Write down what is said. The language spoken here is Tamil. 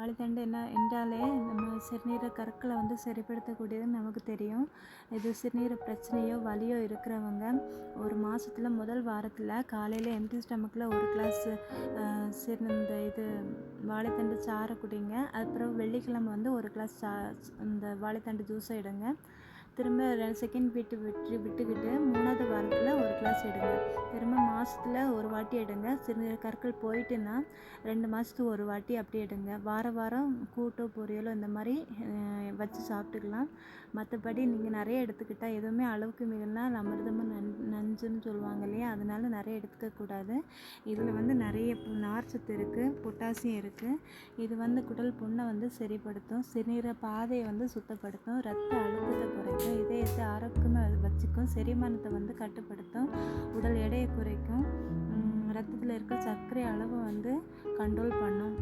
வாழைத்தண்டு என்ன என்றாலே நம்ம சிறுநீரக கற்களை வந்து சரிப்படுத்தக்கூடியதுன்னு நமக்கு தெரியும். இது சிறுநீர் பிரச்சனையோ வலியோ இருக்கிறவங்க ஒரு மாதத்துல முதல் வாரத்தில் காலையில் எம்டி ஸ்டமக்கில் ஒரு கிளாஸ் சிறு இந்த இது வாழைத்தண்டு சாறை குடிங்க. அப்புறம் வெள்ளிக்கிழமை வந்து ஒரு கிளாஸ் சா இந்த வாழைத்தண்டு ஜூஸை எடுங்க. திரும்ப ரெண்டு செகண்ட் விட்டு விட்டு விட்டுக்கிட்டு மூணாவது வாரத்தில் எடுங்க திரும்ப மாதத்துல ஒரு வாட்டி எடுங்க. சிறு கற்கள் போயிட்டுன்னா ரெண்டு மாதத்துக்கு ஒரு வாட்டி அப்படி எடுங்க. வார வாரம் கூட்டோ பொரியலோ இந்த மாதிரி வச்சு சாப்பிட்டுக்கலாம். மற்றபடி நீங்கள் நிறைய எடுத்துக்கிட்டால் எதுவுமே அளவுக்கு மிகனா அமிர்தமும் நன் நஞ்சுன்னு சொல்லுவாங்க இல்லையா? அதனால நிறைய எடுத்துக்கக்கூடாது இதில் வந்து நிறைய பு- நார்ச்சத்து இருக்குது பொட்டாசியம் இருக்குது இது வந்து குடல் புண்ணை வந்து சரிப்படுத்தும். சிறுநீர பாதையை வந்து சுத்தப்படுத்தும். ரத்த அழுத்தத்தை குறைக்கும். இதயத்தை ஆரோக்கியமாக வச்சுக்கும் செரிமானத்தை வந்து கட்டுப்படுத்தும் உடல் எடையை குறைக்கும் ரத்தத்தில் இருக்க சர்க்கரை அளவை வந்து கண்ட்ரோல் பண்ணும்.